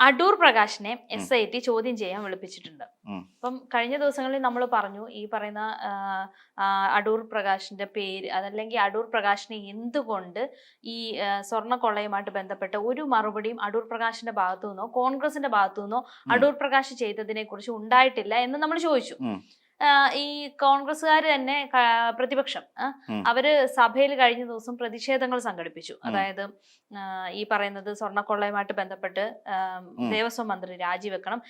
അടൂർ പ്രകാശിനെ S I T ചോദ്യം ചെയ്യാൻ വിളിപ്പിച്ചിട്ടുണ്ട്. അപ്പം കഴിഞ്ഞ ദിവസങ്ങളിൽ നമ്മൾ പറഞ്ഞു ഈ പറയുന്ന അടൂർ പ്രകാശിന്റെ പേര് അതല്ലെങ്കിൽ അടൂർ പ്രകാശിനെ എന്തുകൊണ്ട് ഈ ആ, സ്വർണ കൊള്ളയുമായിട്ട് ബന്ധപ്പെട്ട ഒരു മറുപടിയും അടൂർ പ്രകാശിന്റെ ഭാഗത്തു നിന്നോ കോൺഗ്രസിന്റെ ഭാഗത്തു നിന്നോ അടൂർ പ്രകാശ് ചെയ്തതിനെ കുറിച്ച് ഉണ്ടായിട്ടില്ല എന്ന് നമ്മൾ ചോദിച്ചു. ഈ കോൺഗ്രസ്സുകാർ തന്നെ പ്രതിപക്ഷം അവർ സഭയിൽ കഴിഞ്ഞ ദിവസം പ്രതിഷേധങ്ങൾ സംഘടിപ്പിച്ചു. അതായത് ഈ പറയുന്നത് സ്വർണക്കൊള്ളയുമായിട്ട് ബന്ധപ്പെട്ട് ദേവസ്വം മന്ത്രി രാജിവെക്കണം.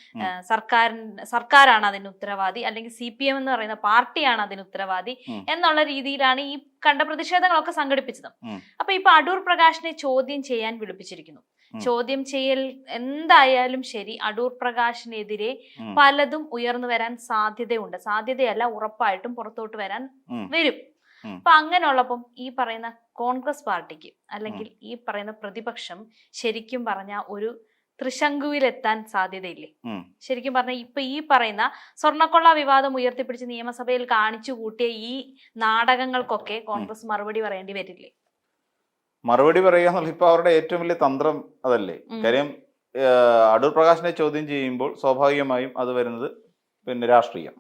സർക്കാരിന് സർക്കാരാണ് അതിന് ഉത്തരവാദി. അല്ലെങ്കിൽ സി പി എം എന്ന് പറയുന്ന പാർട്ടിയാണ് അതിന് ഉത്തരവാദി. എന്നുള്ള രീതിയിലാണ് ഈ കണ്ട പ്രതിഷേധങ്ങളൊക്കെ സംഘടിപ്പിച്ചത്. അപ്പൊ ഇപ്പൊ അടൂർ പ്രകാശിനെ ചോദ്യം ചെയ്യാൻ വിളിപ്പിച്ചിരിക്കുന്നു. ചോദ്യം ചെയ്യൽ എന്തായാലും ശരി അടൂർ പ്രകാശിനെതിരെ പലതും ഉയർന്നു വരാൻ സാധ്യതയുണ്ട്. സാധ്യതയല്ല ഉറപ്പായിട്ടും പുറത്തോട്ട് വരാൻ. വരും. അപ്പൊ അങ്ങനെയുള്ളപ്പം ഈ പറയുന്ന കോൺഗ്രസ് പാർട്ടിക്ക് അല്ലെങ്കിൽ ഈ പറയുന്ന പ്രതിപക്ഷം ശരിക്കും പറഞ്ഞ ഒരു ത്രിശങ്കുവിലെത്താൻ സാധ്യതയില്ലേ. ശരിക്കും പറഞ്ഞ ഇപ്പൊ ഈ പറയുന്ന സ്വർണക്കൊള്ള വിവാദം ഉയർത്തിപ്പിടിച്ച് നിയമസഭയിൽ കാണിച്ചു കൂട്ടിയ ഈ നാടകങ്ങൾക്കൊക്കെ കോൺഗ്രസ് മറുപടി പറയേണ്ടി വരില്ലേ? മറുപടി പറയുക എന്നുള്ള ഇപ്പൊ അവരുടെ ഏറ്റവും വലിയ തന്ത്രം അതല്ലേ. കാര്യം അടൂർ പ്രകാശിനെ ചോദ്യം ചെയ്യുമ്പോൾ സ്വാഭാവികമായും അത് വരുന്നത് പിന്നെ രാഷ്ട്രീയം.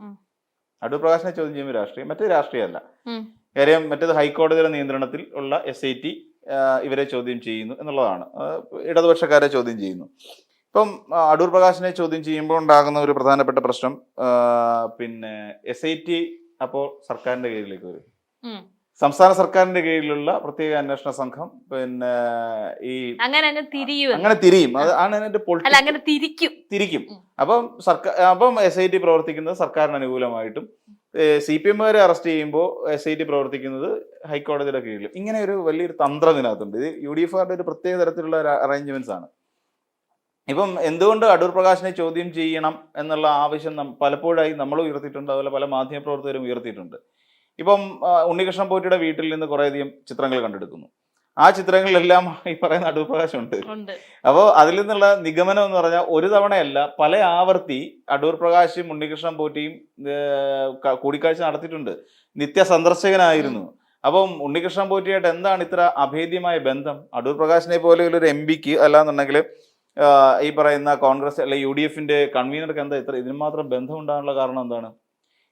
അടൂർ പ്രകാശിനെ ചോദ്യം ചെയ്യുമ്പോൾ രാഷ്ട്രീയം. മറ്റേ രാഷ്ട്രീയമല്ല. അല്ല കാര്യം മറ്റേത് ഹൈക്കോടതിയുടെ നിയന്ത്രണത്തിൽ ഉള്ള എസ് ഐ ടി ഇവരെ ചോദ്യം ചെയ്യുന്നു എന്നുള്ളതാണ്. ഇടതുപക്ഷക്കാരെ ചോദ്യം ചെയ്യുന്നു. ഇപ്പം അടൂർ പ്രകാശിനെ ചോദ്യം ചെയ്യുമ്പോൾ ഉണ്ടാകുന്ന ഒരു പ്രധാനപ്പെട്ട പ്രശ്നം പിന്നെ എസ് ഐ ടി അപ്പോൾ സർക്കാരിന്റെ കീഴിലേക്ക് വരും. സംസ്ഥാന സർക്കാരിന്റെ കീഴിലുള്ള പ്രത്യേക അന്വേഷണ സംഘം പിന്നെ ഈ അങ്ങനെ അങ്ങ് അങ്ങനെ തിരിയും. അത് ആണ് അതിന്റെ അങ്ങനെ തിരിക്കും. തിരിക്കും. അപ്പം സർക്കാർ അപ്പം എസ് ഐ ടി പ്രവർത്തിക്കുന്നത് സർക്കാരിന് അനുകൂലമായിട്ടും സി പി എമ്മുകാരെ അറസ്റ്റ് ചെയ്യുമ്പോൾ എസ് ഐ ടി പ്രവർത്തിക്കുന്നത് ഹൈക്കോടതിയുടെ കീഴിലും. ഇങ്ങനെ ഒരു വലിയൊരു തന്ത്രം ഇതിനകത്തുണ്ട് ഇത് യു ഡി എഫുകാരുടെ ഒരു പ്രത്യേക തരത്തിലുള്ള അറേഞ്ച്മെന്റ്സ് ആണ്. ഇപ്പം എന്തുകൊണ്ട് അടൂർ പ്രകാശിനെ ചോദ്യം ചെയ്യണം എന്നുള്ള ആവശ്യം പലപ്പോഴായി നമ്മൾ ഉയർത്തിയിട്ടുണ്ട്. അതുപോലെ പല മാധ്യമപ്രവർത്തകരും ഉയർത്തിയിട്ടുണ്ട്. ഇപ്പം ഉണ്ണികൃഷ്ണൻ പോറ്റിയുടെ വീട്ടിൽ നിന്ന് കുറേയധികം ചിത്രങ്ങൾ കണ്ടെടുക്കുന്നു. ആ ചിത്രങ്ങളിലെല്ലാം ഈ പറയുന്ന അടൂർപ്രകാശുണ്ട്. അപ്പോൾ അതിൽ നിന്നുള്ള നിഗമനം എന്ന് പറഞ്ഞാൽ ഒരു തവണയല്ല പല ആവർത്തി അടൂർ പ്രകാശും ഉണ്ണികൃഷ്ണൻ പോറ്റിയും കൂടിക്കാഴ്ച നടത്തിയിട്ടുണ്ട്. നിത്യ സന്ദർശകനായിരുന്നു. അപ്പം ഉണ്ണികൃഷ്ണൻ പോറ്റിയായിട്ട് എന്താണ് ഇത്ര അഭേദ്യമായ ബന്ധം? അടൂർ പ്രകാശിനെ പോലെ ഒരു എം പിക്ക് അല്ലാന്നുണ്ടെങ്കിൽ ഈ പറയുന്ന കോൺഗ്രസ് അല്ലെ യു ഡി എഫിന്റെ കൺവീനർക്ക് എന്താ ഇത്ര ഇതിന് മാത്രം ബന്ധം ഉണ്ടാകാനുള്ള കാരണം എന്താണ്?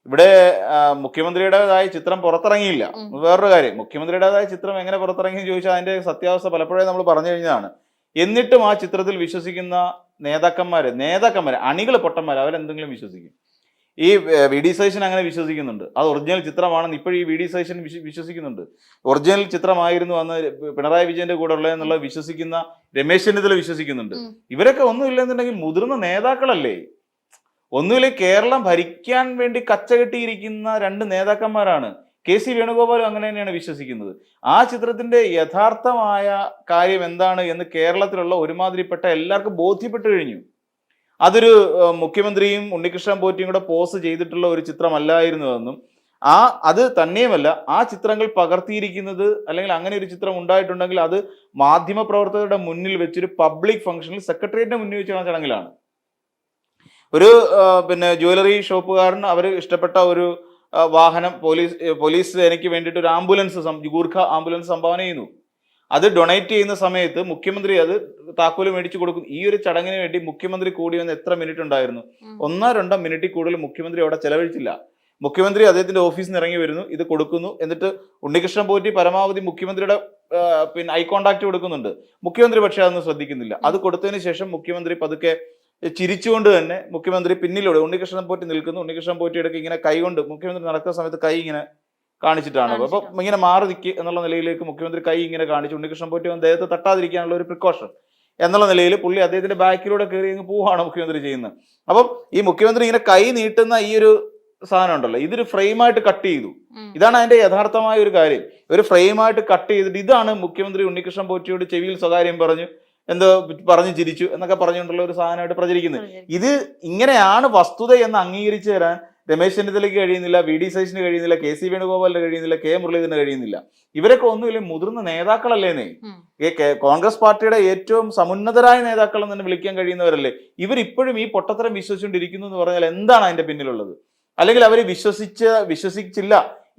ഇവിടെ മുഖ്യമന്ത്രിയുടേതായ ചിത്രം പുറത്തിറങ്ങിയില്ല. വേറൊരു കാര്യം മുഖ്യമന്ത്രിയുടേതായ ചിത്രം എങ്ങനെ പുറത്തിറങ്ങി ചോദിച്ചാൽ അതിന്റെ സത്യാവസ്ഥ പലപ്പോഴേ നമ്മൾ പറഞ്ഞു കഴിഞ്ഞതാണ്. എന്നിട്ടും ആ ചിത്രത്തിൽ വിശ്വസിക്കുന്ന നേതാക്കന്മാര് നേതാക്കന്മാര് അണികൾ പൊട്ടന്മാര് അവരെന്തെങ്കിലും വിശ്വസിക്കും. ഈ വി ഡി സതീശൻ അങ്ങനെ വിശ്വസിക്കുന്നുണ്ട്. അത് ഒറിജിനൽ ചിത്രമാണെന്ന് ഇപ്പോഴും ഈ വി ഡി വിശ്വ- വിശ്വസിക്കുന്നുണ്ട്. ഒറിജിനൽ ചിത്രമായിരുന്നു അന്ന് പിണറായി വിജയന്റെ കൂടെ ഉള്ളതെന്നുള്ള വിശ്വസിക്കുന്ന രമേശ് ചെന്നിത്തല വിശ്വസിക്കുന്നുണ്ട്. ഇവരൊക്കെ ഇവരൊക്കെ ഒന്നുമില്ലെന്നുണ്ടെങ്കിൽ മുതിർന്ന നേതാക്കളല്ലേ? ഒന്നുമില്ല കേരളം ഭരിക്കാൻ വേണ്ടി കച്ചകെട്ടിയിരിക്കുന്ന രണ്ട് നേതാക്കന്മാരാണ് കെ സി വേണുഗോപാലും അങ്ങനെ തന്നെയാണ് വിശ്വസിക്കുന്നത്. ആ ചിത്രത്തിന്റെ യഥാർത്ഥമായ കാര്യം എന്താണ് എന്ന് കേരളത്തിലുള്ള ഒരുമാതിരിപ്പെട്ട എല്ലാവർക്കും ബോധ്യപ്പെട്ടു കഴിഞ്ഞു. അതൊരു മുഖ്യമന്ത്രിയും ഉണ്ണികൃഷ്ണൻ പോറ്റിയും കൂടെ പോസ് ചെയ്തിട്ടുള്ള ഒരു ചിത്രമല്ലായിരുന്നു എന്നും ആ അത് തന്നെയുമല്ല ആ ചിത്രങ്ങൾ പകർത്തിയിരിക്കുന്നത് അല്ലെങ്കിൽ അങ്ങനെ ഒരു ചിത്രം ഉണ്ടായിട്ടുണ്ടെങ്കിൽ അത് മാധ്യമപ്രവർത്തകരുടെ മുന്നിൽ വെച്ചൊരു പബ്ലിക് ഫംഗ്ഷനിൽ സെക്രട്ടേറിയറ്റിന്റെ മുന്നിൽ വെച്ച് ചടങ്ങിലാണ്. ഒരു പിന്നെ ജ്വല്ലറി ഷോപ്പുകാരൻ അവർ ഇഷ്ടപ്പെട്ട ഒരു വാഹനം പോലീസ് പോലീസ് സേനയ്ക്ക് വേണ്ടിയിട്ട് ഒരു ആംബുലൻസ് ഗൂർഖ ആംബുലൻസ് സംഭാവന ചെയ്യുന്നു. അത് ഡൊണേറ്റ് ചെയ്യുന്ന സമയത്ത് മുഖ്യമന്ത്രി അത് താക്കോൽ മേടിച്ചു കൊടുക്കും. ഈ ഒരു ചടങ്ങിന് വേണ്ടി മുഖ്യമന്ത്രി കൂടി വന്ന് എത്ര മിനിറ്റ് ഉണ്ടായിരുന്നു? ഒന്നോ രണ്ടോ മിനിറ്റിൽ കൂടുതൽ മുഖ്യമന്ത്രി അവിടെ ചെലവഴിച്ചില്ല. മുഖ്യമന്ത്രി അദ്ദേഹത്തിന്റെ ഓഫീസിൽ നിന്ന് ഇറങ്ങി വരുന്നു ഇത് കൊടുക്കുന്നു. എന്നിട്ട് ഉണ്ണികൃഷ്ണൻ പോറ്റി പരമാവധി മുഖ്യമന്ത്രിയുടെ പിന്നെ ഐ കോണ്ടാക്ട് കൊടുക്കുന്നുണ്ട്. മുഖ്യമന്ത്രി പക്ഷേ അതൊന്നും ശ്രദ്ധിക്കുന്നില്ല. അത് കൊടുത്തതിന് ശേഷം മുഖ്യമന്ത്രി പതുക്കെ ചിരിച്ചുകൊണ്ട് തന്നെ മുഖ്യമന്ത്രി പിന്നിലൂടെ ഉണ്ണികൃഷ്ണൻ പോറ്റി നിൽക്കുന്നു. ഉണ്ണികൃഷ്ണൻ പോറ്റിയുടെ ഇങ്ങനെ കൈകൊണ്ട് മുഖ്യമന്ത്രി നടക്കുന്ന സമയത്ത് കൈ ഇങ്ങനെ കാണിച്ചിട്ടാണ്. അപ്പൊ. ഇങ്ങനെ മാറി നിൽക്കുക എന്നുള്ള നിലയിലേക്ക് മുഖ്യമന്ത്രി കൈ ഇങ്ങനെ കാണിച്ചു. ഉണ്ണികൃഷ്ണൻ പോറ്റി അദ്ദേഹത്തെ ദേഹത്ത് തട്ടാതിരിക്കാനുള്ള ഒരു പ്രിക്കോഷൻ എന്നുള്ള നിലയിൽ പുള്ളി അദ്ദേഹത്തിന്റെ ബാക്കിലൂടെ കയറി അങ്ങ് പോവാണ് മുഖ്യമന്ത്രി ചെയ്യുന്നത്. അപ്പം ഈ മുഖ്യമന്ത്രി ഇങ്ങനെ കൈ നീട്ടുന്ന ഈ ഒരു സാധനം ഉണ്ടല്ലോ ഇതൊരു ഫ്രെയിമായിട്ട് കട്ട് ചെയ്തു. ഇതാണ് അതിന്റെ യഥാർത്ഥമായ ഒരു കാര്യം. ഒരു ഫ്രെയിമായിട്ട് കട്ട് ചെയ്തിട്ട് ഇതാണ് മുഖ്യമന്ത്രി ഉണ്ണികൃഷ്ണൻ പോറ്റിയോട് ചെവിയിൽ സ്വകാര്യം പറഞ്ഞു എന്തോ പറഞ്ഞു ചിരിച്ചു എന്നൊക്കെ പറഞ്ഞുകൊണ്ടുള്ള ഒരു സാധനമായിട്ട് പ്രചരിക്കുന്നത് ഇത് ഇങ്ങനെയാണ് വസ്തുത എന്ന് അംഗീകരിച്ചു തരാൻ രമേശ് ചെന്നിത്തലയ്ക്ക് കഴിയുന്നില്ല വി ഡി സതീഷിന് കഴിയുന്നില്ല കെ സി വേണുഗോപാലിന് കഴിയുന്നില്ല കെ മുരളീധരന് കഴിയുന്നില്ല. ഇവരൊക്കെ ഒന്നുമില്ല മുതിർന്ന നേതാക്കളല്ലേന്നേ? കോൺഗ്രസ് പാർട്ടിയുടെ ഏറ്റവും സമുന്നതരായ നേതാക്കൾ എന്ന് തന്നെ വിളിക്കാൻ കഴിയുന്നവരല്ലേ? ഇവരിപ്പോഴും ഈ പൊട്ടത്തരം വിശ്വസിച്ചുകൊണ്ടിരിക്കുന്നു എന്ന് പറഞ്ഞാൽ എന്താണ് അതിന്റെ പിന്നിലുള്ളത്? അല്ലെങ്കിൽ അവർ വിശ്വസിച്ച വിശ്വസിച്ചില്ല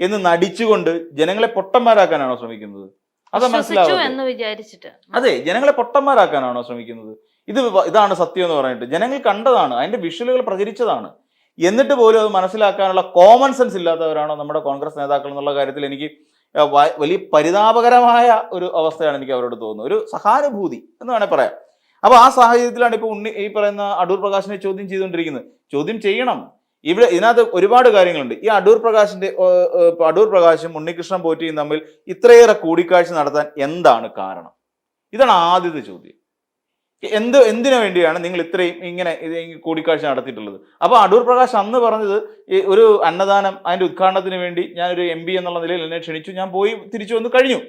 എന്ന് നടിച്ചുകൊണ്ട് ജനങ്ങളെ പൊട്ടന്മാരാക്കാനാണോ ശ്രമിക്കുന്നത്? അതാ മനസ്സിലാവും മനസ്സിലാവുന്നത് എന്ന് വിചാരിച്ചിട്ട്. അതെ ജനങ്ങളെ പൊട്ടന്മാരാക്കാനാണോ ശ്രമിക്കുന്നത്? ഇത് ഇതാണ് സത്യം എന്ന് പറഞ്ഞിട്ട്. ജനങ്ങൾ കണ്ടതാണ് അതിന്റെ വിഷ്വലുകൾ പ്രചരിച്ചതാണ്. എന്നിട്ട് പോലും അത് മനസ്സിലാക്കാനുള്ള കോമൺ സെൻസ് ഇല്ലാത്തവരാണോ നമ്മുടെ കോൺഗ്രസ് നേതാക്കൾ എന്നുള്ള കാര്യത്തിൽ എനിക്ക് വലിയ പരിതാപകരമായ ഒരു അവസ്ഥയാണ് എനിക്ക് അവരോട് തോന്നുന്നത്. ഒരു സഹാനുഭൂതി എന്ന് വേണേൽ പറയാം. അപ്പൊ ആ സാഹചര്യത്തിലാണ് ഇപ്പൊ ഉണ്ണി ഈ പറയുന്ന അടൂർ പ്രകാശിനെ ചോദ്യം ചെയ്തുകൊണ്ടിരിക്കുന്നത്. ചോദ്യം ചെയ്യണം. ഇവിടെ ഇതിനകത്ത് ഒരുപാട് കാര്യങ്ങളുണ്ട്. ഈ അടൂർ പ്രകാശിന്റെ അടൂർ പ്രകാശും ഉണ്ണികൃഷ്ണൻ പോറ്റിയും തമ്മിൽ ഇത്രയേറെ കൂടിക്കാഴ്ച നടത്താൻ എന്താണ് കാരണം? ഇതാണ് ആദ്യത്തെ ചോദ്യം. എന്ത് എന്തിനു വേണ്ടിയാണ് നിങ്ങൾ ഇത്രയും ഇങ്ങനെ കൂടിക്കാഴ്ച നടത്തിയിട്ടുള്ളത്? അപ്പൊ അടൂർ പ്രകാശ് അന്ന് പറഞ്ഞത് ഒരു അന്നദാനം അതിന്റെ ഉദ്ഘാടനത്തിന് വേണ്ടി ഞാനൊരു എം പി എന്നുള്ള നിലയിൽ എന്നെ ക്ഷണിച്ചു. ഞാൻ പോയി തിരിച്ചു വന്ന് കഴിഞ്ഞു.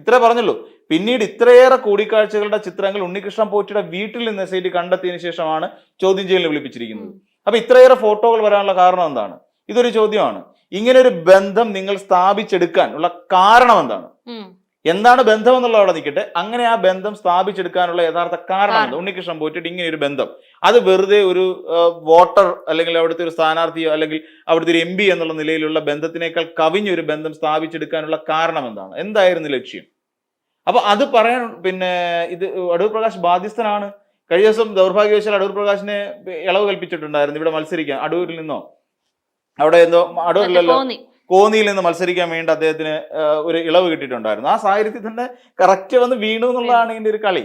ഇത്രേ പറഞ്ഞുള്ളൂ. പിന്നീട് ഇത്രയേറെ കൂടിക്കാഴ്ചകളുടെ ചിത്രങ്ങൾ ഉണ്ണികൃഷ്ണൻ പോറ്റിയുടെ വീട്ടിൽ നിന്ന് എസ് ഐ കണ്ടെത്തിയതിനു ശേഷമാണ് ചോദ്യം ചെയ്യലിന് വിളിപ്പിച്ചിരിക്കുന്നത്. അപ്പൊ ഇത്രയേറെ ഫോട്ടോകൾ വരാനുള്ള കാരണം എന്താണ്? ഇതൊരു ചോദ്യമാണ്. ഇങ്ങനെ ഒരു ബന്ധം നിങ്ങൾ സ്ഥാപിച്ചെടുക്കാൻ ഉള്ള കാരണം എന്താണ്? എന്താണ് ബന്ധം എന്നുള്ള അവിടെ നിൽക്കട്ടെ. അങ്ങനെ ആ ബന്ധം സ്ഥാപിച്ചെടുക്കാനുള്ള യഥാർത്ഥ കാരണം. എന്താ? ഉണ്ണികൃഷ്ണൻ പോയിട്ട് ഇങ്ങനെ ഒരു ബന്ധം. അത് വെറുതെ ഒരു വോട്ടർ അല്ലെങ്കിൽ അവിടുത്തെ ഒരു സ്ഥാനാർത്ഥിയോ അല്ലെങ്കിൽ അവിടുത്തെ ഒരു എം പി എന്നുള്ള നിലയിലുള്ള ബന്ധത്തിനേക്കാൾ കവിഞ്ഞൊരു ബന്ധം സ്ഥാപിച്ചെടുക്കാനുള്ള കാരണം എന്താണ്? എന്തായിരുന്നു ലക്ഷ്യം? അപ്പൊ അത് പറയാൻ പിന്നെ ഇത് അടൂർ പ്രകാശ് ബാധ്യസ്ഥനാണ്. കഴിഞ്ഞ ദിവസം ദൗർഭാഗ്യവശാൽ അടൂർ പ്രകാശിനെ ഇളവ് കൽപ്പിച്ചിട്ടുണ്ടായിരുന്നു. ഇവിടെ മത്സരിക്കാൻ. അടൂരിൽ നിന്നോ? അവിടെ എന്തോ അടൂരിലല്ലോ? കോന്നി. കോന്നിയിൽ നിന്ന് മത്സരിക്കാൻ വേണ്ടി അദ്ദേഹത്തിന് ഒരു ഇളവ് കിട്ടിയിട്ടുണ്ടായിരുന്നു. ആ സാഹചര്യത്തിൽ തന്നെ കറക്റ്റ് വന്ന് വീണു എന്നുള്ളതാണ് ഇതിന്റെ ഒരു കളി.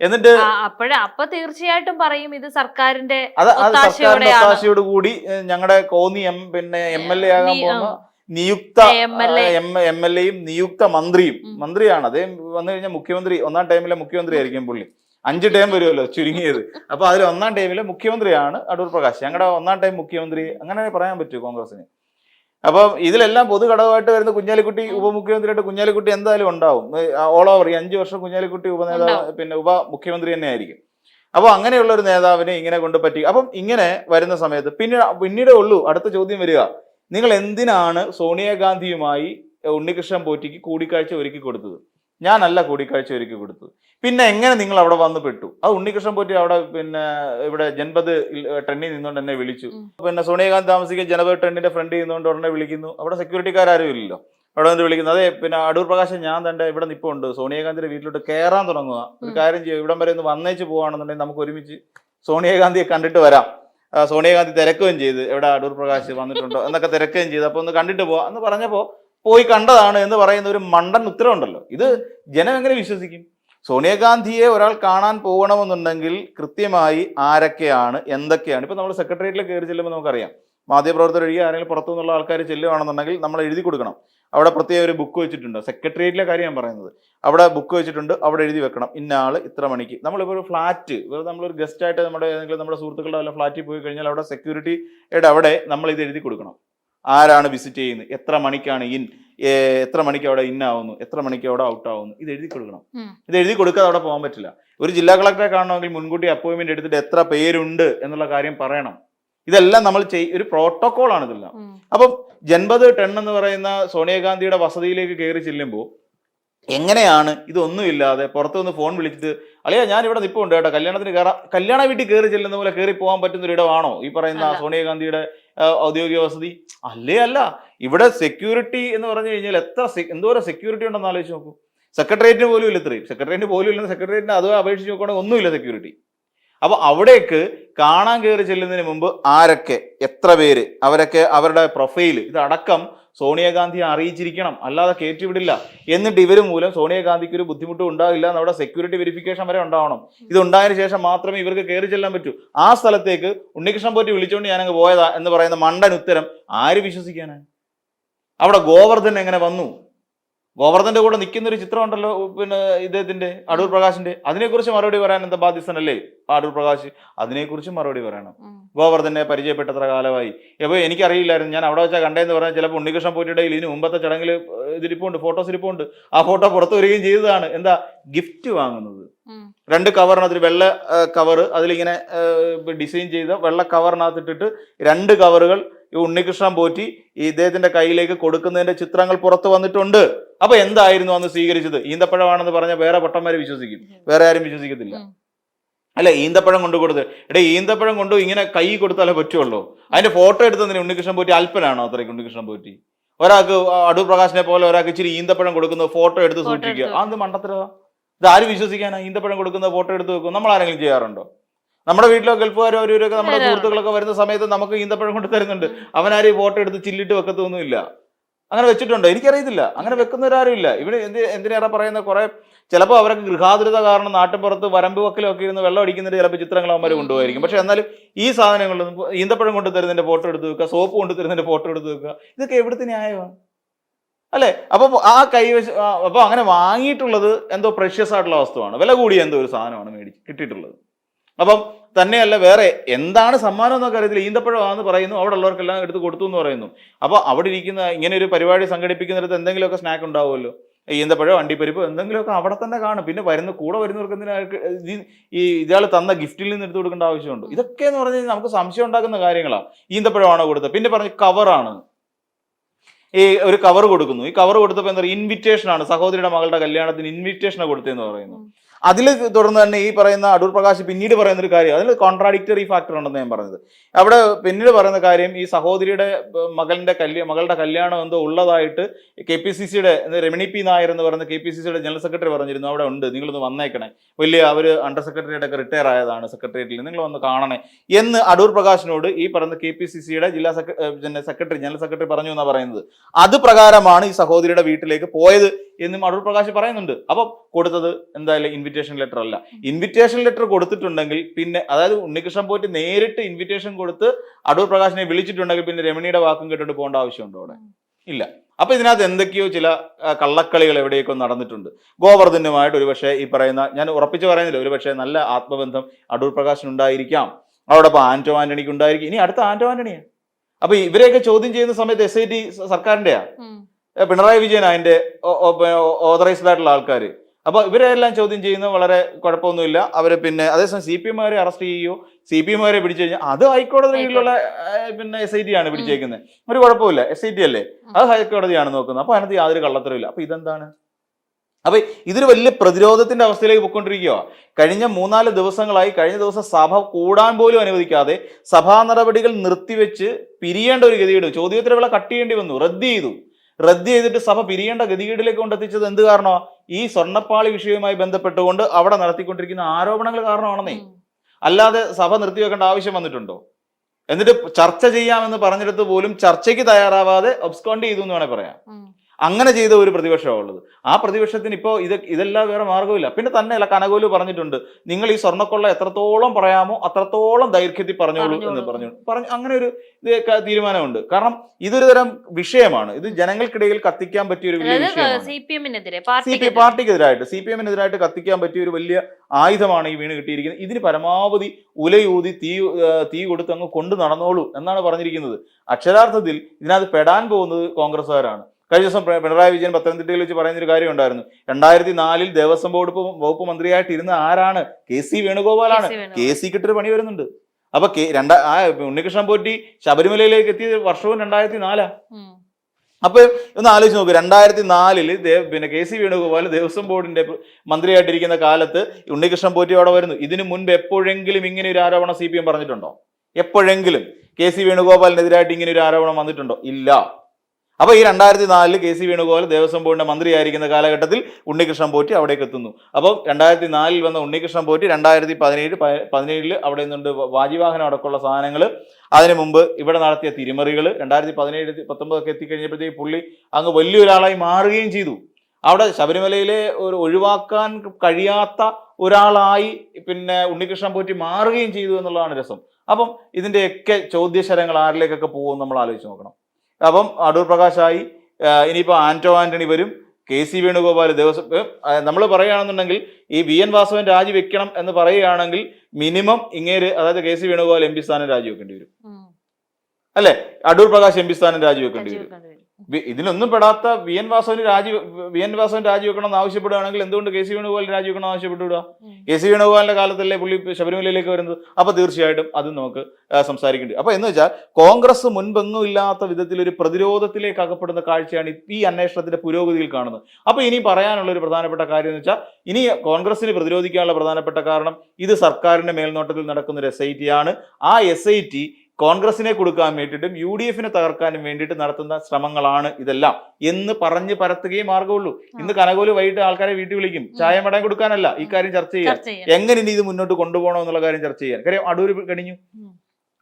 എന്നിട്ട് അപ്പോഴ അപ്പൊ തീർച്ചയായിട്ടും പറയും ഇത് സർക്കാരിന്റെ അത് സർക്കാരിന്റെ. ഒത്താശയോട് കൂടി ഞങ്ങളുടെ കോന്നി എം പിന്നെ എം എൽ എ ആകാൻ പോകുന്ന നിയുക്ത. എം എൽ എയും നിയുക്ത മന്ത്രിയും. മന്ത്രിയാണ്. അദ്ദേഹം വന്നു കഴിഞ്ഞാൽ മുഖ്യമന്ത്രി ഒന്നാം ടൈമിലെ മുഖ്യമന്ത്രി ആയിരിക്കും പുള്ളി. അഞ്ച് ടൈം വരുമല്ലോ ചുരുങ്ങിയത്. അപ്പൊ അതിൽ ഒന്നാം ടൈമിലെ മുഖ്യമന്ത്രിയാണ് അടൂർ പ്രകാശ്. ഞങ്ങളുടെ ഒന്നാം ടൈം മുഖ്യമന്ത്രി അങ്ങനെ പറയാൻ പറ്റൂ കോൺഗ്രസിന് അപ്പം ഇതിലെല്ലാം പൊതു ഘടകമായിട്ട് വരുന്ന കുഞ്ഞാലിക്കുട്ടി ഉപമുഖ്യമന്ത്രിയായിട്ട് കുഞ്ഞാലിക്കുട്ടി എന്തായാലും ഉണ്ടാവും. ഓൾ ഓവർ ഈ അഞ്ചു വർഷം കുഞ്ഞാലിക്കുട്ടി ഉപനേതാവ് പിന്നെ ഉപ മുഖ്യമന്ത്രി തന്നെ ആയിരിക്കും അപ്പോൾ അങ്ങനെയുള്ള ഒരു നേതാവിനെ ഇങ്ങനെ കൊണ്ട് പറ്റി അപ്പം ഇങ്ങനെ വരുന്ന സമയത്ത് പിന്നീട് പിന്നീടേ ഉള്ളൂ അടുത്ത ചോദ്യം വരിക. നിങ്ങൾ എന്തിനാണ് സോണിയാഗാന്ധിയുമായി ഉണ്ണികൃഷ്ണൻ പോറ്റിക്ക് കൂടിക്കാഴ്ച ഒരുക്കി കൊടുത്തത്? ഞാനല്ല കൂടിക്കാഴ്ച ഒരുക്കി കൊടുത്തത് പിന്നെ എങ്ങനെ നിങ്ങൾ അവിടെ വന്ന് പെട്ടു? അത് ഉണ്ണികൃഷ്ണൻ പോറ്റി അവിടെ പിന്നെ ഇവിടെ ജൻപത് ട്രെൻഡിൽ നിന്നുകൊണ്ട് എന്നെ വിളിച്ചു. പിന്നെ സോണിയാഗാന്ധി താമസിക്കുന്ന ജനപത് ട്രെൻഡിന്റെ ഫ്രണ്ട് നിന്നുകൊണ്ട് ഉടനെ വിളിക്കുന്നു. അവിടെ സെക്യൂരിറ്റിക്കാരും ഇല്ലല്ലോ. അവിടെ വന്ന് വിളിക്കുന്നു. അതെ പിന്നെ അടൂർ പ്രകാശൻ ഞാൻ തന്റെ ഇവിടെ നിപ്പുണ്ട്. സോണിയാഗാന്ധിയുടെ വീട്ടിലോട്ട് കയറാൻ തുടങ്ങുക. ഒരു കാര്യം ചെയ്യും ഇവിടം വരെ ഒന്ന് വന്നേച്ച് പോവാണെന്നുണ്ടെങ്കിൽ നമുക്ക് ഒരുമിച്ച് സോണിയാഗാന്ധിയെ കണ്ടിട്ട് വരാം. സോണിയാഗാന്ധി തിരക്കുകയും ചെയ്ത് എവിടെ അടൂർ പ്രകാശ് വന്നിട്ടുണ്ടോ എന്നൊക്കെ തിരക്കുകയും ചെയ്ത് അപ്പൊ ഒന്ന് കണ്ടിട്ട് പോവാ എന്ന് പറഞ്ഞപ്പോ പോയി കണ്ടതാണ് എന്ന് പറയുന്ന ഒരു മണ്ടൻ ഉത്തരവുണ്ടല്ലോ ഇത് ജനം എങ്ങനെ വിശ്വസിക്കും? സോണിയാഗാന്ധിയെ ഒരാൾ കാണാൻ പോകണമെന്നുണ്ടെങ്കിൽ കൃത്യമായി ആരൊക്കെയാണ് എന്തൊക്കെയാണ്? ഇപ്പൊ നമ്മൾ സെക്രട്ടേറിയറ്റിൽ കയറി ചെല്ലുമ്പോൾ നമുക്കറിയാം. മാധ്യമപ്രവർത്തകർ ഒഴികെ ആരെങ്കിലും പുറത്തു നിന്നുള്ള ആൾക്കാർ ചെല്ലുകയാണെന്നുണ്ടെങ്കിൽ നമ്മൾ എഴുതി കൊടുക്കണം. അവിടെ പ്രത്യേക ഒരു ബുക്ക് വെച്ചിട്ടുണ്ട്. സെക്രട്ടേറിയറ്റിലെ കാര്യം ഞാൻ പറയുന്നത്. അവിടെ ബുക്ക് വെച്ചിട്ടുണ്ട് അവിടെ എഴുതി വെക്കണം. ഇന്ന ആൾ ഇത്ര മണിക്ക്. നമ്മളിപ്പോൾ ഒരു ഫ്ലാറ്റ് വെറുതെ നമ്മളൊരു ഗസ്റ്റ് ആയിട്ട് നമ്മുടെ ഏതെങ്കിലും നമ്മുടെ സുഹൃത്തുക്കളുടെ വല്ല ഫ്ലാറ്റിൽ പോയി കഴിഞ്ഞാൽ അവിടെ സെക്യൂരിറ്റിയുടെ അവിടെ നമ്മൾ ഇത് എഴുതി കൊടുക്കണം. ആരാണ് വിസിറ്റ് ചെയ്യുന്നത്? എത്ര മണിക്കാണ് ഇൻ എത്ര മണിക്ക് അവിടെ ഇൻ ആവുന്നു? എത്ര മണിക്ക് അവിടെ ഔട്ട് ആവുന്നു? ഇത് എഴുതി കൊടുക്കണം. ഇത് എഴുതി കൊടുക്കാതെ അവിടെ പോകാൻ പറ്റില്ല. ഒരു ജില്ലാ കളക്ടറെ കാണണമെങ്കിൽ മുൻകൂട്ടി അപ്പോയിന്റ്മെന്റ് എടുത്തിട്ട് എത്ര പേരുണ്ട് എന്നുള്ള കാര്യം പറയണം. ഇതെല്ലാം നമ്മൾ ചെയ് ഒരു പ്രോട്ടോകോൾ ആണ് ഇതെല്ലാം. അപ്പം ജൻപത് ടെൺ എന്ന് പറയുന്ന സോണിയാഗാന്ധിയുടെ വസതിയിലേക്ക് കയറി ചെല്ലുമ്പോൾ എങ്ങനെയാണ്? ഇതൊന്നുമില്ലാതെ പുറത്തുനിന്ന് ഫോൺ വിളിച്ചിട്ട് അളിയാ ഞാൻ ഇവിടെ നിൽപ്പുണ്ട് കേട്ടോ. കല്യാണത്തിന് കയറാ കല്യാണ വീട്ടിൽ കയറി ചെല്ലുന്ന പോലെ കയറി പോകാൻ പറ്റുന്ന ഒരു ഇടമാണോ ഈ പറയുന്ന. സോണിയാഗാന്ധിയുടെ ഔദ്യോഗിക വസതി? അല്ലേ അല്ല. ഇവിടെ സെക്യൂരിറ്റി എന്ന് പറഞ്ഞു കഴിഞ്ഞാൽ എത്ര എന്തോരം സെക്യൂരിറ്റി ഉണ്ടെന്ന് ആലോചിച്ച് നോക്കൂ. സെക്രട്ടേറിയറ്റിന് പോലും ഇല്ല ഇത്രയും. സെക്രട്ടേറിയറ്റിന് പോലും ഇല്ലെന്ന് സെക്രട്ടേറിയറ്റിന് അത് അപേക്ഷിച്ച് നോക്കുകയാണെങ്കിൽ ഒന്നുമില്ല സെക്യൂരിറ്റി അപ്പോൾ അവിടേക്ക് കാണാൻ കയറി ചെല്ലുന്നതിന് മുമ്പ് ആരൊക്കെ? എത്ര പേര്? അവരൊക്കെ അവരുടെ പ്രൊഫൈൽ ഇതടക്കം സോണിയാഗാന്ധിയെ അറിയിച്ചിരിക്കണം. അല്ലാതെ കയറ്റിവിടില്ല എന്നിട്ട് ഇവർ മൂലം സോണിയാഗാന്ധിക്ക് ഒരു ബുദ്ധിമുട്ടും ഉണ്ടാവില്ല അവിടെ സെക്യൂരിറ്റി വെരിഫിക്കേഷൻ വരെ ഉണ്ടാവണം. ഇത് ഉണ്ടായതിനു ശേഷം മാത്രമേ ഇവർക്ക് കയറി ചെല്ലാൻ പറ്റൂ. ആ സ്ഥലത്തേക്ക് ഉണ്ണികൃഷ്ണൻ പോറ്റി വിളിച്ചുകൊണ്ട് ഞാനങ്ങ് പോയതാ എന്ന് പറയുന്ന മണ്ടൻ ഉത്തരം ആര് വിശ്വസിക്കാനാണ് അവിടെ ഗോവർദ്ധൻ എങ്ങനെ വന്നു? ഗോവർദ്ധന്റെ കൂടെ നിൽക്കുന്ന ഒരു ചിത്രം ഉണ്ടല്ലോ പിന്നെ ഇദ്ദേഹത്തിന്റെ അടൂർ പ്രകാശിന്റെ. അതിനെക്കുറിച്ച് മറുപടി പറയാൻ എന്താ ബാധ്യസ്ഥനല്ലേ? അടൂർ പ്രകാശ് അതിനെക്കുറിച്ച് മറുപടി പറയണം. ഗോവർദ്ധനെ പരിചയപ്പെട്ടത്ര കാലമായി. അപ്പോൾ എനിക്കറിയില്ലായിരുന്നു. ഞാൻ അവിടെ വെച്ചാൽ കണ്ടതെന്ന് പറഞ്ഞാൽ ചിലപ്പോൾ ഉണ്ണികൃഷ്ണൻ പോറ്റിയുടെ ഇതിന് മുമ്പത്തെ ചടങ്ങിൽ ഇതിരിപ്പുണ്ട് ഫോട്ടോസ് ഇരിപ്പുണ്ട്. ആ ഫോട്ടോ പുറത്തു വരികയും ചെയ്തതാണ്. എന്താ? ഗിഫ്റ്റ് വാങ്ങുന്നത്. രണ്ട് കവറിനകത്ത് വെള്ള കവറ് അതിലിങ്ങനെ ഡിസൈൻ ചെയ്ത വെള്ള കവറിനകത്ത് ഇട്ടിട്ട് രണ്ട് കവറുകൾ ഈ ഉണ്ണികൃഷ്ണൻ പോറ്റി ഈ ഇദ്ദേഹത്തിന്റെ കയ്യിലേക്ക് കൊടുക്കുന്നതിന്റെ ചിത്രങ്ങൾ പുറത്തു വന്നിട്ടുണ്ട്. അപ്പൊ എന്തായിരുന്നു അന്ന് സ്വീകരിച്ചത്? ഈന്തപ്പഴമാണെന്ന് പറഞ്ഞ വേറെ പൊട്ടന്മാരെ വിശ്വസിക്കും. വേറെ ആരും വിശ്വസിക്കത്തില്ല. അല്ല ഈന്തപ്പഴം കൊണ്ടു കൊടുത്ത്. എടേ ഈന്തപ്പഴം കൊണ്ടു ഇങ്ങനെ കൈ കൊടുത്താലേ പറ്റുള്ളൂ. അതിന്റെ ഫോട്ടോ എടുത്തതിന് ഉണ്ണികൃഷ്ണൻ പോറ്റി അല്പനാണോ അത്രയ്ക്ക് ഉണ്ണികൃഷ്ണൻ പോറ്റി? ഒരാൾക്ക് അടൂർ പ്രകാശിനെ പോലെ ഒരാൾക്ക് ഇച്ചിരി ഈന്തപ്പഴം കൊടുക്കുന്നത് ഫോട്ടോ എടുത്ത് സൂക്ഷിക്കുക. അത് മണ്ടത്തര ഇത് ആര് വിശ്വസിക്കാനാണ് ഈന്തപ്പഴം കൊടുക്കുന്ന ഫോട്ടോ എടുത്ത് വെക്കും. നമ്മൾ ആരെങ്കിലും ചെയ്യാറുണ്ടോ? നമ്മുടെ വീട്ടിലോ ഗൾഫുകാരോ അവരൊക്കെ നമ്മുടെ സുഹൃത്തുക്കളൊക്കെ വരുന്ന സമയത്ത് നമുക്ക് ഈന്തപ്പഴം കൊണ്ട് തരുന്നുണ്ട്. അവനാരും ഈ ഫോട്ടോ എടുത്ത് ചില്ലിട്ട് വെക്കത്തൊന്നുമില്ല. അങ്ങനെ വെച്ചിട്ടുണ്ടോ? എനിക്കറിയത്തില്ല. അങ്ങനെ വെക്കുന്നവരാരും ഇല്ല. ഇവിടെ എന്ത് എന്തിനേറെ പറയുന്ന? കുറെ ചിലപ്പോൾ അവരൊക്കെ ഗൃഹാതുരത കാരണം നാട്ടിൻപുറത്ത് വരമ്പ് വക്കലൊക്കെ ഇരുന്ന് വെള്ളം അടിക്കുന്നതിന്റെ ചിലപ്പോൾ ചിത്രങ്ങൾ അവന്മാർ കൊണ്ടുപോയിരിക്കും പക്ഷെ എന്നാലും ഈ സാധനങ്ങളൊന്നും ഈന്തപ്പഴം കൊണ്ട് തരുന്നതിന്റെ ഫോട്ടോ എടുത്ത് വെക്കുക സോപ്പ് കൊണ്ട് തരുന്നതിന്റെ ഫോട്ടോ എടുത്ത് വെക്കുക ഇതൊക്കെ എവിടുത്തെ ന്യായമാണ്? അല്ലെ? അപ്പൊ ആ കൈവശ അപ്പൊ അങ്ങനെ വാങ്ങിയിട്ടുള്ളത് എന്തോ പ്രഷ്യസ് ആയിട്ടുള്ള വസ്തുവാണ്. വില കൂടിയ എന്തോ ഒരു സാധനമാണ് മേടിച്ച് കിട്ടിയിട്ടുള്ളത്. അപ്പം തന്നെയല്ല വേറെ എന്താണ് സമ്മാനം എന്നൊക്കെ അറിയത്തില്ല. ഈന്തപ്പഴമാണെന്ന് പറയുന്നു. അവിടെ ഉള്ളവർക്കെല്ലാം എടുത്ത് കൊടുത്തു എന്ന് പറയുന്നു. അപ്പോൾ അവിടെ ഇരിക്കുന്ന ഇങ്ങനെ ഒരു പരിപാടി സംഘടിപ്പിക്കുന്നിടത്ത് എന്തെങ്കിലുമൊക്കെ സ്നാക്ക് ഉണ്ടാവുമല്ലോ. ഈന്തപ്പഴം അണ്ടിപ്പരിപ്പ് എന്തെങ്കിലുമൊക്കെ അവിടെ തന്നെ കാണും. പിന്നെ വരുന്ന കൂടെ വരുന്നവർക്ക് എന്തിനാ ഈ ഇയാൾ തന്ന ഗിഫ്റ്റിൽ നിന്ന് എടുത്തു കൊടുക്കേണ്ട ആവശ്യമുണ്ട്. ഇതൊക്കെ എന്ന് പറഞ്ഞു കഴിഞ്ഞാൽ നമുക്ക് സംശയം ഉണ്ടാക്കുന്ന കാര്യങ്ങളാണ് ഈന്തപ്പഴമാണോ കൊടുത്തത്? പിന്നെ പറഞ്ഞ് കവറാണ് ഈ ഒരു കവർ കൊടുക്കുന്നു. ഈ കവർ കൊടുത്തപ്പോൾ എന്താ ഇൻവിറ്റേഷൻ ആണ്. സഹോദരിയുടെ മകളുടെ കല്യാണത്തിന് ഇൻവിറ്റേഷൻ കൊടുത്തതെന്ന് പറയുന്നു. അതിൽ തുടർന്ന് തന്നെ ഈ പറയുന്ന അടൂർ പ്രകാശ് പിന്നീട് പറയുന്ന ഒരു കാര്യം അതിൽ കോൺട്രാഡിക്ടറി ഫാക്ടർ ഉണ്ടെന്ന് ഞാൻ പറഞ്ഞത്. അവിടെ പിന്നീട് പറയുന്ന കാര്യം ഈ സഹോദരിയുടെ മകളിന്റെ കല്യാണം മകളുടെ കല്യാണം എന്തോ ഉള്ളതായിട്ട് കെ പി സി സിയുടെ രമണി പി നായർ എന്ന് പറയുന്ന കെ പി സി സിയുടെ ജനറൽ സെക്രട്ടറി പറഞ്ഞിരുന്നു അവിടെ ഉണ്ട് നിങ്ങളൊന്ന് വന്നേക്കണേ. വലിയ അവർ അണ്ടർ സെക്രട്ടറിയുടെ റിട്ടയർ ആയതാണ് സെക്രട്ടേറിയറ്റിൽ നിങ്ങൾ വന്ന് കാണണേ. എന്ന് അടൂർ പ്രകാശിനോട് ഈ പറയുന്ന കെ പി സി സിയുടെ ജില്ലാ സെക്ര സെക്രട്ടറി ജനറൽ സെക്രട്ടറി പറഞ്ഞു എന്നാണ് പറയുന്നത്. അത് പ്രകാരമാണ് ഈ സഹോദരിയുടെ വീട്ടിലേക്ക് പോയത് എന്നും അടൂർ പ്രകാശ് പറയുന്നുണ്ട്. അപ്പം കൊടുത്തത് എന്തായാലും ഇൻവിറ്റേഷൻ ലെറ്റർ അല്ല. ഇൻവിറ്റേഷൻ ലെറ്റർ കൊടുത്തിട്ടുണ്ടെങ്കിൽ പിന്നെ അതായത് ഉണ്ണികൃഷ്ണൻ പോയിട്ട് നേരിട്ട് ഇൻവിറ്റേഷൻ കൊടുത്ത് അടൂർ പ്രകാശിനെ വിളിച്ചിട്ടുണ്ടെങ്കിൽ പിന്നെ രമണിയുടെ വാക്കും കേട്ടിട്ട് പോകേണ്ട ആവശ്യമുണ്ടോ അവിടെ? ഇല്ല. അപ്പൊ ഇതിനകത്ത് എന്തൊക്കെയോ ചില കള്ളക്കളികൾ എവിടെയൊക്കെ നടന്നിട്ടുണ്ട്. ഗോവർദ്ധനുമായിട്ട് ഒരുപക്ഷെ ഈ പറയുന്ന ഞാൻ ഉറപ്പിച്ച് പറയുന്നില്ല ഒരുപക്ഷെ നല്ല ആത്മബന്ധം അടൂർ പ്രകാശിനുണ്ടായിരിക്കാം അതോടൊപ്പം ആന്റോ ആന്റണിക്ക് ഉണ്ടായിരിക്കും. ഇനി അടുത്ത ആന്റോ ആന്റണിയാണ് അപ്പൊ ഇവരെയൊക്കെ ചോദ്യം ചെയ്യുന്ന സമയത്ത് എസ് ഐ ടി സർക്കാരിന്റെയാ? പിണറായി വിജയൻ അതിന്റെ ഓതറൈസ്ഡ് ആയിട്ടുള്ള ആൾക്കാർ അപ്പൊ ഇവരെല്ലാം ചോദ്യം ചെയ്യുന്നത് വളരെ കുഴപ്പമൊന്നുമില്ല. അവരെ പിന്നെ അതേസമയം സി പി എമാരെ അറസ്റ്റ് ചെയ്യുകയോ സി പി എമാരെ പിടിച്ചു കഴിഞ്ഞാൽ അത് ഹൈക്കോടതി കീഴിലുള്ള പിന്നെ എസ് ഐ ടി ആണ് പിടിച്ചേക്കുന്നത്. ഒരു കുഴപ്പമില്ല. എസ് ഐ ടി അല്ലേ? അത് ഹൈക്കോടതിയാണ് നോക്കുന്നത്. അപ്പൊ അതിനകത്ത് യാതൊരു കള്ളത്തരവില്ല അപ്പൊ ഇതെന്താണ്? അപ്പൊ ഇതൊരു വലിയ പ്രതിരോധത്തിന്റെ അവസ്ഥയിലേക്ക് പോയിക്കൊണ്ടിരിക്കുക കഴിഞ്ഞ മൂന്നാൽ ദിവസങ്ങളായി കഴിഞ്ഞ ദിവസം സഭ കൂടാൻ പോലും അനുവദിക്കാതെ സഭാ നടപടികൾ നിർത്തിവെച്ച് പിരിയേണ്ട ഒരു ഗതിയുണ്ട് ചോദ്യോത്തരവിള കട്ട് ചെയ്യേണ്ടി വന്നു. റദ്ദ് ചെയ്തു. റദ്ദ് ചെയ്തിട്ട് സഭ പിരിയേണ്ട ഗതികേടിലേക്ക് കൊണ്ടെത്തിച്ചത് എന്ത് കാരണോ ഈ സ്വർണപ്പാളി വിഷയവുമായി ബന്ധപ്പെട്ടുകൊണ്ട് അവിടെ നടത്തിക്കൊണ്ടിരിക്കുന്ന ആരോപണങ്ങൾ കാരണമാണെന്നേ. അല്ലാതെ സഭ നിർത്തിവെക്കേണ്ട ആവശ്യം വന്നിട്ടുണ്ടോ? എന്നിട്ട് ചർച്ച ചെയ്യാമെന്ന് പറഞ്ഞെടുത്ത് പോലും ചർച്ചയ്ക്ക് തയ്യാറാവാതെ ഒബ്സ്കോണ്ട് ചെയ്തു എന്ന് വേണേൽ പറയാം. അങ്ങനെ ചെയ്ത ഒരു പ്രതിപക്ഷമാണ് ഉള്ളത്. ആ പ്രതിപക്ഷത്തിന് ഇപ്പോൾ ഇത് ഇതെല്ലാം വേറെ മാർഗമില്ല. പിന്നെ തന്നെയല്ല കനകോലു പറഞ്ഞിട്ടുണ്ട് നിങ്ങൾ ഈ സ്വർണക്കൊള്ള എത്രത്തോളം പറയാമോ അത്രത്തോളം ദൈർഘ്യത്തിൽ പറഞ്ഞോളൂ എന്ന് പറഞ്ഞു. പറഞ്ഞു അങ്ങനെ ഒരു ഇത് തീരുമാനമുണ്ട്. കാരണം ഇതൊരു തരം വിഷയമാണ്. ഇത് ജനങ്ങൾക്കിടയിൽ കത്തിക്കാൻ പറ്റിയ ഒരു വലിയ വിഷയമാണ്. സി പി പാർട്ടിക്കെതിരായിട്ട് സി പി എമ്മിനെതിരായിട്ട് കത്തിക്കാൻ പറ്റിയ ഒരു വലിയ ആയുധമാണ് ഈ വീണ് കിട്ടിയിരിക്കുന്നത്. ഇതിന് പരമാവധി ഉലയൂതി തീ തീ കൊടുത്ത് അങ്ങ് കൊണ്ടു നടന്നോളൂ എന്നാണ് പറഞ്ഞിരിക്കുന്നത്. അക്ഷരാർത്ഥത്തിൽ ഇതിനകത്ത് പെടാൻ പോകുന്നത് കോൺഗ്രസ്സുകാരാണ്. കഴിഞ്ഞ ദിവസം പിണറായി വിജയൻ പത്തനംതിട്ടയിൽ വെച്ച് പറയുന്ന ഒരു കാര്യം ഉണ്ടായിരുന്നു. രണ്ടായിരത്തി നാലിൽ ദേവസ്വം ബോർഡ് വകുപ്പ് മന്ത്രിയായിട്ട് ഇരുന്ന ആരാണ്? K C വേണുഗോപാലാണ്. K C Venugopal. K സിക്ക് ഇട്ടൊരു പണി വരുന്നുണ്ട്. അപ്പൊ കെ രണ്ടാ ആ ഉണ്ണികൃഷ്ണൻ പോറ്റി ശബരിമലയിലേക്ക് എത്തിയ വർഷവും രണ്ടായിരത്തി നാലാ. അപ്പൊ ഒന്ന് ആലോചിച്ച് നോക്കൂ രണ്ടായിരത്തി നാലിൽ ദേവ് പിന്നെ കെ സി വേണുഗോപാൽ ദേവസ്വം ബോർഡിന്റെ മന്ത്രിയായിട്ടിരിക്കുന്ന കാലത്ത് ഉണ്ണികൃഷ്ണൻ പോറ്റി അവിടെ വരുന്നു. ഇതിനു മുൻപ് എപ്പോഴെങ്കിലും ഇങ്ങനെ ഒരു ആരോപണം സി പി എം പറഞ്ഞിട്ടുണ്ടോ? എപ്പോഴെങ്കിലും കെ സി വേണുഗോപാലിനെതിരായിട്ട് ഇങ്ങനെ ഒരു ആരോപണം വന്നിട്ടുണ്ടോ? ഇല്ല. അപ്പൊ ഈ രണ്ടായിരത്തി നാലിൽ കെ സി വേണുഗോപാൽ ദേവസ്വം ബോർഡിന്റെ മന്ത്രിയായിരിക്കുന്ന കാലഘട്ടത്തിൽ ഉണ്ണികൃഷ്ണൻ പോറ്റി അവിടേക്ക് എത്തുന്നു. അപ്പോൾ രണ്ടായിരത്തി നാലിൽ വന്ന ഉണ്ണികൃഷ്ണൻ പോറ്റി രണ്ടായിരത്തി പതിനേഴ് പതിനേഴിൽ അവിടെ നിന്നുണ്ട് വാജിവാഹനം അടക്കമുള്ള സാധനങ്ങൾ അതിനു മുമ്പ് ഇവിടെ നടത്തിയ തിരിമറികൾ രണ്ടായിരത്തി പതിനേഴ് പത്തൊമ്പതൊക്കെ എത്തിക്കഴിഞ്ഞപ്പോഴത്തേക്ക് പുള്ളി അങ്ങ് വലിയൊരാളായി മാറുകയും ചെയ്തു. അവിടെ ശബരിമലയിലെ ഒരു ഒഴിവാക്കാൻ കഴിയാത്ത ഒരാളായി പിന്നെ ഉണ്ണികൃഷ്ണൻ പോറ്റി മാറുകയും ചെയ്തു എന്നുള്ളതാണ് രസം. അപ്പം ഇതിന്റെയൊക്കെ ചോദ്യശരങ്ങൾ ആരിലേക്കൊക്കെ പോകുമെന്ന് നമ്മൾ ആലോചിച്ച് നോക്കണം. അപ്പം അടൂർ പ്രകാശായി ഇനിയിപ്പോൾ ആന്റോ ആന്റണി വരും കെ സി വേണുഗോപാൽ ദേവസ്വം നമ്മൾ പറയുകയാണെന്നുണ്ടെങ്കിൽ ഈ വി എൻ വാസവൻ രാജിവെക്കണം എന്ന് പറയുകയാണെങ്കിൽ മിനിമം ഇങ്ങേര് അതായത് K C Venugopal M P സ്ഥാനം രാജിവെക്കേണ്ടി വരും. അല്ലെ? അടൂർ പ്രകാശ് എം പി സ്ഥാനം രാജിവെക്കേണ്ടി വരും. ഇതിനൊന്നും പെടാത്ത വി എൻ വാസവന് രാജി വി എൻ വാസവൻ രാജിവെക്കണം എന്ന് ആവശ്യപ്പെടുകയാണെങ്കിൽ എന്തുകൊണ്ട് കെ സി വേണുഗോപാൽ രാജിവെക്കണം ഉം. കെ സി വേണുഗോപാലിന്റെ കാലത്തല്ലേ പുള്ളി ശബരിമലയിലേക്ക് വരുന്നത്? അപ്പൊ തീർച്ചയായിട്ടും അത് നമുക്ക് സംസാരിക്കേണ്ടി അപ്പൊ എന്ന് വെച്ചാൽ കോൺഗ്രസ് മുൻപെങ്ങും ഇല്ലാത്ത വിധത്തിൽ ഒരു പ്രതിരോധത്തിലേക്ക് അകപ്പെടുന്ന കാഴ്ചയാണ് ഈ അന്വേഷണത്തിന്റെ പുരോഗതിയിൽ കാണുന്നത്. അപ്പൊ ഇനി പറയാനുള്ള ഒരു പ്രധാനപ്പെട്ട കാര്യം എന്ന് വെച്ചാൽ ഇനി കോൺഗ്രസിന് പ്രതിരോധിക്കാനുള്ള പ്രധാനപ്പെട്ട കാരണം ഇത് സർക്കാരിന്റെ മേൽനോട്ടത്തിൽ നടക്കുന്ന ഒരു എസ് ഐ ടി ആണ്. ആ എസ് ഐ ടി കോൺഗ്രസിനെ കൊടുക്കാൻ വേണ്ടിയിട്ടും യു ഡി എഫിനെ തകർക്കാനും വേണ്ടിയിട്ട് നടത്തുന്ന ശ്രമങ്ങളാണ് ഇതെല്ലാം എന്ന് പറഞ്ഞ് പരത്തുകയും മാർഗമുള്ളൂ ഇന്ന് കനകോൽ വൈകിട്ട് ആൾക്കാരെ വീട്ടിൽ വിളിക്കും. ചായ മടം കൊടുക്കാനല്ല. ഈ കാര്യം ചർച്ച ചെയ്യാൻ. എങ്ങനെ ഇനി ഇത് മുന്നോട്ട് കൊണ്ടുപോകണം എന്നുള്ള കാര്യം ചർച്ച ചെയ്യാൻ. കാര്യം അടൂര് കഴിഞ്ഞു.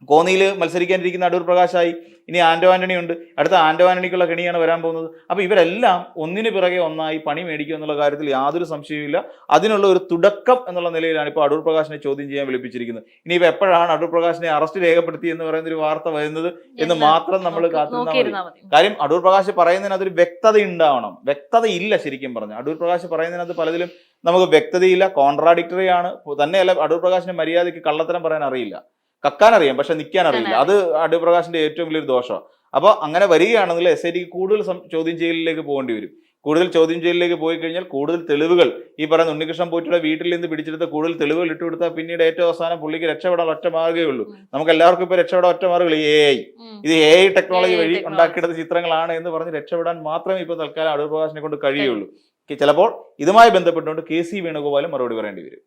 കോന്നിയിൽ മത്സരിക്കാനിരിക്കുന്ന അടൂർ പ്രകാശായി. ഇനി ആൻഡോ ആന്റണി ഉണ്ട്. അടുത്ത ആൻഡോ ആന്റണിക്കുള്ള കെണിയാണ് വരാൻ പോകുന്നത്. അപ്പോൾ ഇവരെല്ലാം ഒന്നിന് പിറകെ ഒന്നായി പണി മേടിക്കുക എന്നുള്ള കാര്യത്തിൽ യാതൊരു സംശയവുമില്ല. അതിനുള്ള ഒരു തുടക്കം എന്നുള്ള നിലയിലാണ് ഇപ്പോൾ അടൂർ പ്രകാശിനെ ചോദ്യം ചെയ്യാൻ വിളിപ്പിച്ചിരിക്കുന്നത്. ഇനിയിപ്പോൾ എപ്പോഴാണ് അടൂർ പ്രകാശിനെ അറസ്റ്റ് രേഖപ്പെടുത്തി എന്ന് പറയുന്ന ഒരു വാർത്ത വരുന്നത് എന്ന് മാത്രം നമ്മൾ കാത്തിരുന്നാൽ മതി. കാര്യം അടൂർ പ്രകാശ് പറയുന്നതിന് അതൊരു വ്യക്തത ഉണ്ടാവണം. വ്യക്തത ഇല്ല ശരിക്കും പറഞ്ഞു അടൂർ പ്രകാശ് പറയുന്നതിനകത്ത് പലതിലും നമുക്ക് വ്യക്തതയില്ല. കോൺട്രാഡിക്ടറി ആണ് തന്നെയല്ല അടൂർ പ്രകാശിന് മര്യാദയ്ക്ക് കള്ളത്തരം പറയാൻ അറിയില്ല. കക്കാൻ അറിയാം പക്ഷെ നിൽക്കാൻ അറിയില്ല. അത് അടിപ്രകാശിന്റെ ഏറ്റവും വലിയൊരു ദോഷമാണ് അപ്പോൾ അങ്ങനെ വരികയാണെങ്കിൽ എസ് ഐ ടിക്ക് കൂടുതൽ ചോദ്യം ചെയ്യലിലേക്ക് പോകേണ്ടി വരും. കൂടുതൽ ചോദ്യം ചെയ്യലിലേക്ക് പോയി കഴിഞ്ഞാൽ കൂടുതൽ തെളിവുകൾ ഈ പറയുന്ന ഉണ്ണികൃഷ്ണൻ പോറ്റിയുടെ വീട്ടിൽ നിന്ന് പിടിച്ചെടുത്ത കൂടുതൽ തെളിവുകൾ ഇട്ട് കൊടുത്താൽ പിന്നീട് ഏറ്റവും അവസാനം പുള്ളിക്ക് രക്ഷപ്പെടാൻ ഒറ്റ മാർഗമേ ഉള്ളൂ. നമുക്ക് എല്ലാവർക്കും ഇപ്പോൾ രക്ഷപ്പെടാൻ ഒറ്റ മാർഗം എ ഐ ഇത് എ ഐ ടെക്നോളജി വഴി ഉണ്ടാക്കിയെടുത്ത ചിത്രങ്ങളാണ് എന്ന് പറഞ്ഞ് രക്ഷപ്പെടാൻ മാത്രമേ ഇപ്പോൾ തൽക്കാലം അടൂർ പ്രകാശിനെ കൊണ്ട് കഴിയുള്ളൂ. ചിലപ്പോൾ ഇതുമായി ബന്ധപ്പെട്ടുകൊണ്ട് കെ സി വേണുഗോപാലും മറുപടി പറയേണ്ടി വരും.